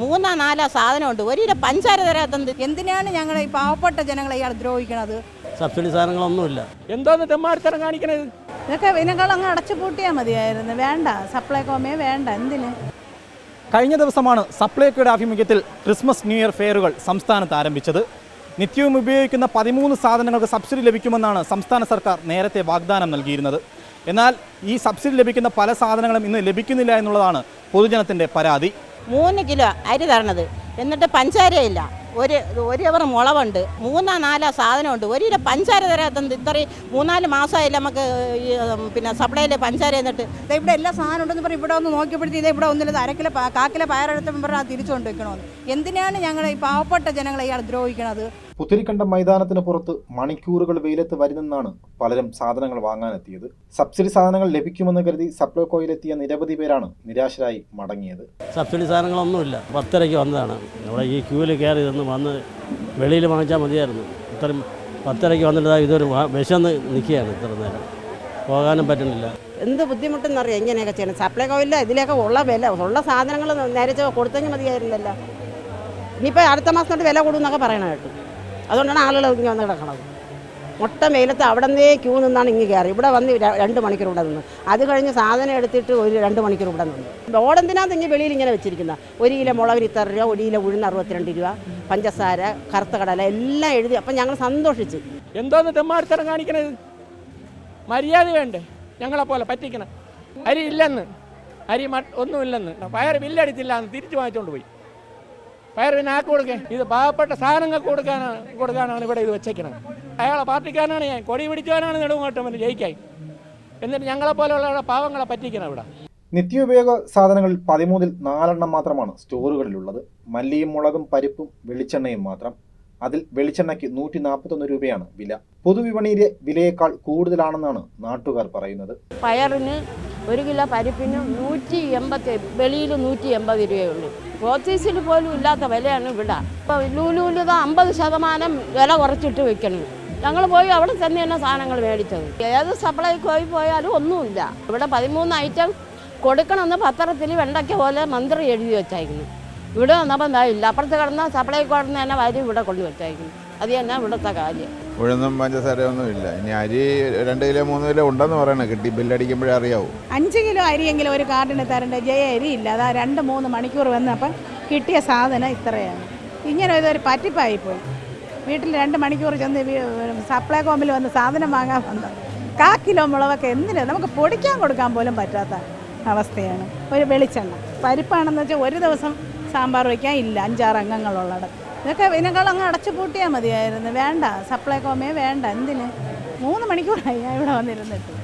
മൂന്നോ നാലോ സാധനമുണ്ട്. ഒരു കിലോ പഞ്ചാര തരാത്തത് എന്തിനാണ് ഞങ്ങൾ ഈ പാവപ്പെട്ട ജനങ്ങളെ ഇയാൾ ദ്രോഹിക്കണത്? സബ്സിഡി സാധനങ്ങളൊന്നുമില്ല. എന്തോന്ന് തെമ്മാടിത്തരം കാണിക്കണത്? ഇതൊക്കെ ഇതിനേക്കാൾ അങ്ങ് അടച്ചു പൂട്ടിയാൽ മതിയായിരുന്നു. വേണ്ട സപ്ലൈകോമേ വേണ്ട എന്തിന്? കഴിഞ്ഞ ദിവസമാണ് സപ്ലൈകോയുടെ ആഭിമുഖ്യത്തിൽ ക്രിസ്മസ് ന്യൂ ഇയർ ഫെയറുകൾ സംസ്ഥാനത്ത് ആരംഭിച്ചത്. നിത്യവും ഉപയോഗിക്കുന്ന പതിമൂന്ന് സാധനങ്ങൾക്ക് സബ്സിഡി ലഭിക്കുമെന്നാണ് സംസ്ഥാന സർക്കാർ നേരത്തെ വാഗ്ദാനം നൽകിയിരുന്നത്. എന്നാൽ ഈ സബ്സിഡി ലഭിക്കുന്ന പല സാധനങ്ങളും ഇന്ന് ലഭിക്കുന്നില്ല എന്നുള്ളതാണ് പൊതുജനത്തിന്റെ പരാതി. മൂന്ന് കിലോ അരി തരണത്. എന്നിട്ട് പഞ്ചാരയില്ല ഒരു ഒരു അവർ മുളവുണ്ട്. മൂന്നോ നാലോ സാധനമുണ്ട്. ഒരു കിലോ പഞ്ചാര തരാത്തത് ഇത്രയും മൂന്നാൽ മാസമായില്ല നമുക്ക് ഈ പിന്നെ സപ്ലൈയിൽ പഞ്ചാര എന്നിട്ട്. ഇവിടെ എല്ലാ സാധനം ഉണ്ടെന്ന് പറഞ്ഞ് ഇവിടെ ഒന്ന് നോക്കിയപ്പോഴത്തേ ഇതേ ഇവിടെ ഒന്നില്ല അരക്കില കാക്കിലെ പയറെടുത്തപ്പോൾ പറഞ്ഞാൽ തിരിച്ചു കൊണ്ട് വെക്കണമെന്ന് എന്തിനാണ് ഞങ്ങൾ ഈ പാവപ്പെട്ട ജനങ്ങളെ ഇയാൾ ദ്രോഹിക്കണത്? പുത്തിരിക്കണ്ടം മൈതാനത്തിന് പുറത്ത് മണിക്കൂറുകൾ വെയിലത്ത് വരുന്നെന്നാണ് പലരും സാധനങ്ങൾ വാങ്ങാനെത്തിയത്. സബ്സിഡി സാധനങ്ങൾ ലഭിക്കുമെന്ന് കരുതി സപ്ലൈകോയിലെത്തിയ നിരവധി പേരാണ് നിരാശരായി മടങ്ങിയത്. സബ്സിഡി സാധനങ്ങളൊന്നുമില്ല. പത്തരയ്ക്ക് വന്നതാണ്. ഇവിടെ ഈ ക്യൂവിൽ കയറി ഇതൊന്ന് വന്ന് വെളിയിൽ വാങ്ങിച്ചാൽ മതിയായിരുന്നു. ഇത്രയും പത്തരയ്ക്ക് വന്നിട്ട് ഇതൊരു വിശന്ന് നിൽക്കുകയാണ് ഇത്ര നേരം. പോകാനും പറ്റുന്നില്ല. എന്ത് ബുദ്ധിമുട്ടെന്നറിയാം? ഇങ്ങനെയൊക്കെ ചെയ്യണം. സപ്ലൈ കോയില്ല ഇതിലൊക്കെ ഉള്ള വില ഉള്ള സാധനങ്ങൾ നേരത്തെ കൊടുത്തെങ്കിൽ മതിയായിരുന്നല്ലോ ഇനിയിപ്പോൾ അടുത്ത മാസം തൊട്ട് വില കൂടുമെന്നൊക്കെ പറയണ കേട്ടു. അതുകൊണ്ടാണ് ആളുകൾ ഇങ്ങനെ വന്ന് കിടക്കണത്. മുട്ട വെയിലത്ത് അവിടെ നിന്നേ ക്യൂ നിന്നാണ് ഇങ്ങ് കയറി. ഇവിടെ വന്ന് രണ്ട് മണിക്കൂർ ഇവിടെ നിന്ന്. അത് കഴിഞ്ഞ് സാധനം എടുത്തിട്ട് ഒരു രണ്ട് മണിക്കൂർ ഇവിടെ നിന്ന്. ഓടെന്തിനാന്ന് ഇങ്ങനെ വെളിയിൽ ഇങ്ങനെ വെച്ചിരിക്കുന്ന ഒരു കിലോ മുളകിന് ഇത്ര രൂപ ഒരു കിലോ ഉഴുന്ന് അറുപത്തിരണ്ട് രൂപ പഞ്ചസാര കറുത്ത കടല എല്ലാം എഴുതി. അപ്പം ഞങ്ങൾ സന്തോഷിച്ചു. എന്തോന്ന് തെമ്മാടിത്തരം കാണിക്കണത്? മര്യാദ വേണ്ടേ? ഞങ്ങളെ പോലെ പറ്റിക്കണം. അരി ഇല്ലെന്ന്. അരി ഒന്നും ഒന്നുമില്ലെന്ന് പയർ ബില്ലടിച്ചില്ല എന്ന് തിരിച്ചു വാങ്ങിച്ചുകൊണ്ട് പോയി. പയർ പിന്നെ കൊടുക്കേ ഇത് പാവപ്പെട്ട സാധനങ്ങൾക്ക് കൊടുക്കാനാണ് കൊടുക്കാനാണ് ഇവിടെ ഇത് വെച്ചേക്കണത്. അയാളെ പാർട്ടിക്കാരനാണ് ഞാൻ. കൊടി പിടിച്ചവനാണ് നെടുങ്ങോട്ടം ജയിക്കായി. എന്നിട്ട് ഞങ്ങളെ പോലെയുള്ള പാവങ്ങളെ പറ്റിക്കണം ഇവിടെ. നിത്യോപയോഗ സാധനങ്ങളിൽ പതിമൂന്നിൽ നാലെണ്ണം മാത്രമാണ് സ്റ്റോറുകളിലുള്ളത്. മല്ലിയും മുളകും പരിപ്പും വെളിച്ചെണ്ണയും മാത്രം. അതിൽ വെളിച്ചെണ്ണയ്ക്ക് നൂറ്റി നാൽപ്പത്തൊന്ന് രൂപയാണ് വില. പൊതുവിപണിയിലെ വിലയേക്കാൾ കൂടുതലാണെന്നാണ് നാട്ടുകാർ പറയുന്നത്. പയറിന് ഒരു കിലോ പരിപ്പിന് നൂറ്റി എൺപത്തി വെളിയിൽ നൂറ്റി എൺപത് രൂപയുള്ളൂ. ഓഫീസിൽ പോലും ഇല്ലാത്ത വിലയാണ് ഇവിടെ. ഇപ്പോൾ ലൂലൂലിത അമ്പത് ശതമാനം വില കുറച്ചിട്ട് വെക്കണം ഞങ്ങൾ പോയി അവിടെ തന്നെ തന്നെ സാധനങ്ങൾ മേടിച്ചത്. ഏത് സപ്ലൈ പോയി പോയാലും ഒന്നുമില്ല. ഇവിടെ പതിമൂന്ന് ഐറ്റം കൊടുക്കണമെന്ന് പത്രത്തിൽ വെണ്ടയ്ക്ക പോലെ മന്ത്രി എഴുതി വെച്ചായിരുന്നു ഇവിടെ വന്നപ്പോൾ ഇല്ല. അപ്പുറത്ത് കിടന്ന സപ്ലൈ കോടുന്ന തന്നെ വാരി ഇവിടെ കൊണ്ടു വെച്ചായിരുന്നു അത് തന്നെ ഇവിടുത്തെ കാര്യം. ഉഴുന്നും പഞ്ചസാരയൊന്നും ഇല്ല. ഇനി അരി രണ്ട് കിലോ മൂന്ന് കിലോ ഉണ്ടെന്ന് പറയണേ. കിട്ടി ബില്ലടിക്കുമ്പോഴേ അറിയാവൂ. അഞ്ച് കിലോ അരിയെങ്കിലും ഒരു കാർഡിന് തരേണ്ട? ജയ അരി ഇല്ല. അതാ രണ്ട് മൂന്ന് മണിക്കൂർ വന്നപ്പം കിട്ടിയ സാധനം ഇത്രയാണ്. ഇങ്ങനെ ഇതൊരു പറ്റിപ്പായിപ്പോയി. വീട്ടിൽ രണ്ട് മണിക്കൂർ ചെന്ന് സപ്ലൈ കോമ്പിൽ വന്ന് സാധനം വാങ്ങാൻ വന്നു. കാ കിലോ മുളകൊക്കെ എന്തിനാ? നമുക്ക് പൊടിക്കാൻ കൊടുക്കാൻ പോലും പറ്റാത്ത അവസ്ഥയാണ്. ഒരു വെളിച്ചെണ്ണ. പരിപ്പാണെന്ന് വെച്ചാൽ ഒരു ദിവസം സാമ്പാർ വയ്ക്കാൻ ഇല്ല. അഞ്ചാറ് അംഗങ്ങളുള്ളത്. ഇതൊക്കെ ഇതിനേക്കാൾ അങ്ങ് അടച്ചു പൂട്ടിയാൽ മതിയായിരുന്നു. വേണ്ട. സപ്ലൈ കോമയെ വേണ്ട. എന്തിന്? മൂന്ന് മണിക്കൂറായി ഞാൻ ഇവിടെ വന്നിരുന്നിട്ട്.